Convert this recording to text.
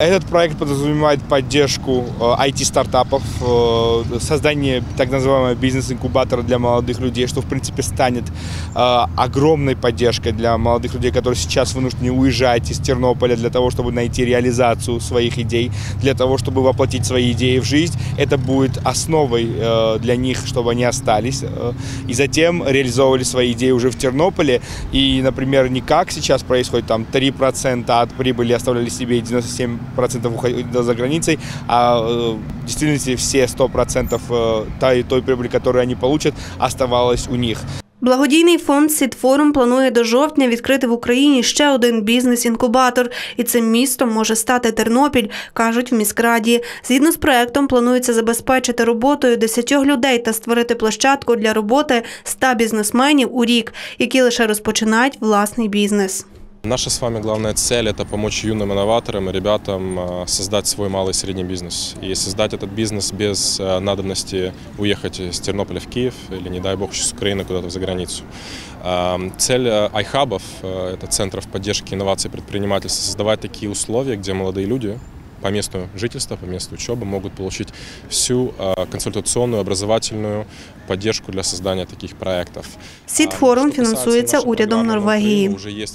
Этот проект подразумевает поддержку э, IT-стартапов, э, создание так называемого бизнес-инкубатора для молодых людей, что в принципе станет э, огромной поддержкой для молодых людей, которые сейчас вынуждены уезжать из Тернополя для того, чтобы найти реализацию своих идей, для того, чтобы воплотить свои идеи в жизнь. Это будет основой для них, чтобы они остались и затем реализовывали свои идеи уже в Тернополе. И, например, не как сейчас происходит, там 3% от прибыли оставляли себе и 97 процентов уходило за границей, а э, в действительности все 100% э, той, той прибыли, которую они получат, оставалось у них. Благодійний фонд Сідфорум планує до жовтня відкрити в Україні ще один бізнес-інкубатор, і цим містом може стати Тернопіль, кажуть в міськраді. Згідно з проектом, планується забезпечити роботою 10 людей та створити площадку для роботи 100 бізнесменів у рік, які лише розпочинають власний бізнес. Наша с вами главная цель – это помочь юным инноваторам и ребятам э, создать свой малый и средний бизнес. И создать этот бизнес без э, надобности уехать из Тернополя в Киев или, не дай бог, с Украины куда-то за границу. Эм, цель iHubов э, – это центров поддержки инноваций и предпринимательства – создавать такие условия, где молодые люди по месту жительства, по месту учебы могут получить всю консультационную, образовательную поддержку для создания таких проектов. Сід форум фінансується урядом Норвегії. Уже есть